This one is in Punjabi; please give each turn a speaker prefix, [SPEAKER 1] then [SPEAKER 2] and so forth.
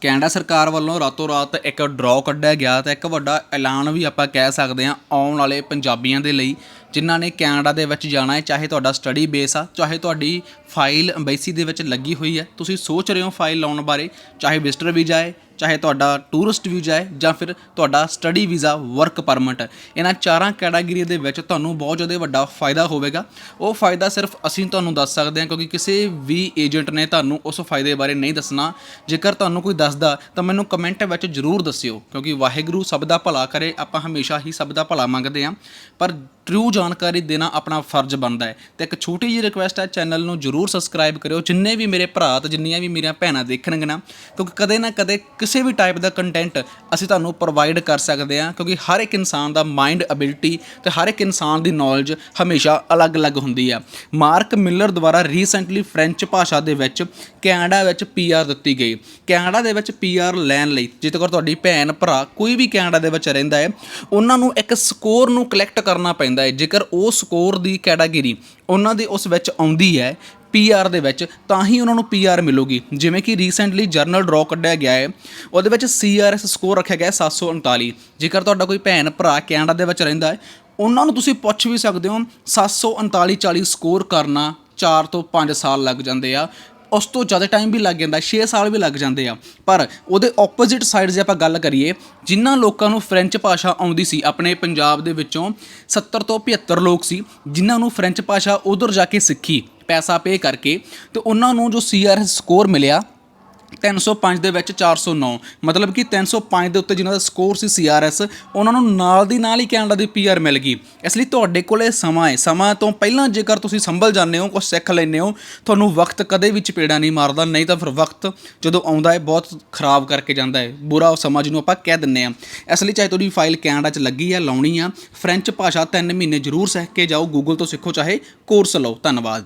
[SPEAKER 1] ਕੈਨੇਡਾ ਸਰਕਾਰ ਵੱਲੋਂ ਰਾਤੋਂ ਰਾਤ ਇੱਕ ਡਰਾਅ ਕੱਢਿਆ ਗਿਆ ਤੇ ਇੱਕ ਵੱਡਾ ਐਲਾਨ ਵੀ ਆਪਾਂ ਕਹਿ ਸਕਦੇ ਹਾਂ ਆਉਣ ਵਾਲੇ ਪੰਜਾਬੀਆਂ ਦੇ ਲਈ, ਜਿਨ੍ਹਾਂ ਨੇ ਕੈਨੇਡਾ ਦੇ ਵਿੱਚ ਜਾਣਾ ਹੈ, ਚਾਹੇ ਤੁਹਾਡਾ ਸਟੱਡੀ ਬੇਸ ਆ, ਚਾਹੇ ਤੁਹਾਡੀ ਫਾਈਲ ਅੰਬੈਸੀ ਦੇ ਵਿੱਚ ਲੱਗੀ ਹੋਈ ਹੈ। ਤੁਸੀਂ ਸੋਚ ਰਹੇ ਹੋ ਫਾਈਲ ਲਾਉਣ ਬਾਰੇ, ਚਾਹੇ ਵਿਜ਼ਟਰ ਵੀਜ਼ਾ ਹੈ ਚਾਹੇ ਤੁਹਾਡਾ ਟੂਰਿਸਟ ਵੀਜ਼ਾ ਹੈ ਜਾਂ ਫਿਰ ਤੁਹਾਡਾ ਸਟੱਡੀ ਵੀਜ਼ਾ ਵਰਕ ਪਰਮਿਟ ਇਹਨਾਂ ਚਾਰਾਂ ਕੈਟਾਗਰੀ ਦੇ ਵਿੱਚ ਤੁਹਾਨੂੰ ਬਹੁਤ ਜ਼ਿਆਦਾ ਵੱਡਾ ਫਾਇਦਾ ਹੋਵੇਗਾ। ਉਹ ਫਾਇਦਾ ਸਿਰਫ ਅਸੀਂ ਤੁਹਾਨੂੰ ਦੱਸ ਸਕਦੇ ਹਾਂ, ਕਿਉਂਕਿ ਕਿਸੇ ਵੀ ਏਜੰਟ ਨੇ ਤੁਹਾਨੂੰ ਉਸ ਫਾਇਦੇ ਬਾਰੇ ਨਹੀਂ ਦੱਸਣਾ। ਜੇਕਰ ਤੁਹਾਨੂੰ ਕੋਈ ਦੱਸਦਾ, ਤਾਂ ਮੈਨੂੰ ਕਮੈਂਟ ਵਿੱਚ ਜ਼ਰੂਰ ਦੱਸਿਓ, ਕਿਉਂਕਿ ਵਾਹਿਗੁਰੂ ਸਭ ਦਾ ਭਲਾ ਕਰੇ, ਆਪਾਂ ਹਮੇਸ਼ਾ ਹੀ ਸਭ ਦਾ ਭਲਾ ਮੰਗਦੇ ਹਾਂ। ਪਰ ਟਰੂ ਜਾਣਕਾਰੀ ਦੇਣਾ ਆਪਣਾ ਫਰਜ਼ ਬਣਦਾ ਹੈ। ਤੇ ਇੱਕ ਛੋਟੀ ਜਿਹੀ ਰਿਕੁਐਸਟ ਹੈ ਚੈਨਲ ਨੂੰ ਜਰੂਰ ਸਬਸਕ੍ਰਾਈਬ ਕਰਿਓ। ਜਿੰਨੇ ਵੀ ਮੇਰੇ ਭਰਾ ਤੇ ਜਿੰਨੀਆਂ ਵੀ ਮੇਰੀਆਂ ਭੈਣਾਂ ਦੇਖਣਗੇ ਨਾ, ਕਿਉਂਕਿ ਕਦੇ ਨਾ ਕਦੇ ਕਿਸੇ ਵੀ ਟਾਈਪ ਦਾ ਕੰਟੈਂਟ ਅਸੀਂ ਤੁਹਾਨੂੰ ਪ੍ਰੋਵਾਈਡ ਕਰ ਸਕਦੇ ਹਾਂ, ਕਿਉਂਕਿ ਹਰ ਇੱਕ ਇਨਸਾਨ ਦਾ ਮਾਈਂਡ ਐਬਿਲਿਟੀ ਤੇ ਹਰ ਇੱਕ ਇਨਸਾਨ ਦੀ ਨੌਲੇਜ ਹਮੇਸ਼ਾ ਅਲੱਗ-ਅਲੱਗ ਹੁੰਦੀ ਆ। ਮਾਰਕ ਮਿਲਰ ਦੁਆਰਾ ਰੀਸੈਂਟਲੀ ਫ੍ਰੈਂਚ ਭਾਸ਼ਾ ਦੇ ਵਿੱਚ ਕੈਨੇਡਾ ਵਿੱਚ ਪੀਆਰ ਦਿੱਤੀ ਗਈ। ਕੈਨੇਡਾ ਦੇ ਵਿੱਚ ਪੀਆਰ ਲੈਣ ਲਈ ਜੇਕਰ ਤੁਹਾਡੀ ਭੈਣ, ਭਰਾ ਕੋਈ ਵੀ ਕੈਨੇਡਾ ਦੇ ਵਿੱਚ ਰਹਿੰਦਾ ਹੈ, ਉਹਨਾਂ ਨੂੰ ਇੱਕ ਸਕੋਰ ਨੂੰ ਕਲੈਕਟ ਕਰਨਾ ਪੈਂਦਾ ਹੈ। ਜੇਕਰ ਉਹ ਸਕੋਰ ਦੀ ਕੈਟਾਗਰੀ ਉਹਨਾਂ ਦੇ ਉਸ ਵਿੱਚ ਆਉਂਦੀ ਹੈ ਪੀਆਰ ਦੇ ਵਿੱਚ, ਤਾਂ ਹੀ ਉਹਨਾਂ ਨੂੰ ਪੀਆਰ ਮਿਲੂਗੀ। ਜਿਵੇਂ ਕਿ ਰੀਸੈਂਟਲੀ ਜਰਨਲ ਡਰਾ ਕੱਢਿਆ ਗਿਆ ਹੈ। ਉਹਦੇ ਵਿੱਚ ਸੀਆਰਐਸ ਸਕੋਰ ਰੱਖਿਆ ਗਿਆ ਹੈ 739 ਜੇਕਰ ਤੁਹਾਡਾ ਕੋਈ ਭੈਣ ਭਰਾ ਕੈਨੇਡਾ ਦੇ ਵਿੱਚ ਰਹਿੰਦਾ ਹੈ, ਉਹਨਾਂ ਨੂੰ ਤੁਸੀਂ ਪੁੱਛ ਵੀ ਸਕਦੇ ਹੋ 739 40 ਸਕੋਰ ਕਰਨਾ 4 ਤੋਂ 5 ਸਾਲ ਲੱਗ ਜਾਂਦੇ ਆ। ਉਸ ਤੋਂ ਜ਼ਿਆਦਾ ਟਾਈਮ ਵੀ ਲੱਗ ਜਾਂਦਾ 6 ਸਾਲ ਵੀ ਲੱਗ ਜਾਂਦੇ ਆ। ਪਰ ਉਹਦੇ ਆਪੋਜ਼ਿਟ ਸਾਈਡ ਜੇ ਆਪਾਂ ਗੱਲ ਕਰੀਏ ਜਿਨ੍ਹਾਂ ਲੋਕਾਂ ਨੂੰ ਫ੍ਰੈਂਚ ਭਾਸ਼ਾ ਆਉਂਦੀ ਸੀ, ਆਪਣੇ ਪੰਜਾਬ ਦੇ ਵਿੱਚੋਂ 70 ਤੋਂ 75 ਲੋਕ ਸੀ, ਜਿਨ੍ਹਾਂ ਨੂੰ ਫ੍ਰੈਂਚ ਭਾਸ਼ਾ ਉਧਰ ਜਾ ਕੇ ਸਿੱਖੀ, ਪੈਸਾ ਪੇ ਕਰਕੇ, ਤੇ ਉਹਨਾਂ ਨੂੰ ਜੋ ਸੀਆਰਐਸ ਸਕੋਰ ਮਿਲਿਆ 305 ਦੇ ਵਿੱਚ 409 ਮਤਲਬ ਕਿ 305 ਦੇ ਉੱਤੇ ਜਿਨ੍ਹਾਂ ਦਾ ਸਕੋਰ ਸੀ ਸੀਆਰਐਸ ਉਹਨਾਂ ਨੂੰ ਨਾਲ ਦੀ ਨਾਲ ਹੀ ਕੈਨੇਡਾ ਦੀ ਪੀਆਰ ਮਿਲ ਗਈ। ਇਸ ਲਈ ਤੁਹਾਡੇ ਕੋਲੇ ਸਮਾਂ ਹੈ। ਸਮਾਂ ਤੋਂ ਪਹਿਲਾਂ ਜੇਕਰ ਤੁਸੀਂ ਸੰਭਲ ਜਾਂਦੇ ਹੋ ਕੁਝ ਸਿੱਖ ਲੈਂਦੇ ਹੋ, ਤੁਹਾਨੂੰ ਵਕਤ ਕਦੇ ਵੀ ਚਪੇੜਾ ਨਹੀਂ ਮਾਰਦਾ, ਨਹੀਂ ਤਾਂ ਫਿਰ ਵਕਤ ਜਦੋਂ ਆਉਂਦਾ ਹੈ, ਬਹੁਤ ਖਰਾਬ ਕਰਕੇ ਜਾਂਦਾ ਹੈ। ਬੁਰਾ ਸਮਾਂ ਜਿਹਨੂੰ ਆਪਾਂ ਕਹਿ ਦਿੰਨੇ ਆ ਇਸ ਲਈ ਚਾਹੇ ਤੁਹਾਡੀ ਫਾਈਲ ਕੈਨੇਡਾ 'ਚ ਲੱਗੀ ਆ ਲਾਉਣੀ ਆ, ਫ੍ਰੈਂਚ ਭਾਸ਼ਾ 3 ਮਹੀਨੇ ਜ਼ਰੂਰ ਸਿੱਖ ਕੇ ਜਾਓ ਗੂਗਲ ਤੋਂ ਸਿੱਖੋ, ਚਾਹੇ ਕੋਰਸ ਲਓ। ਧੰਨਵਾਦ।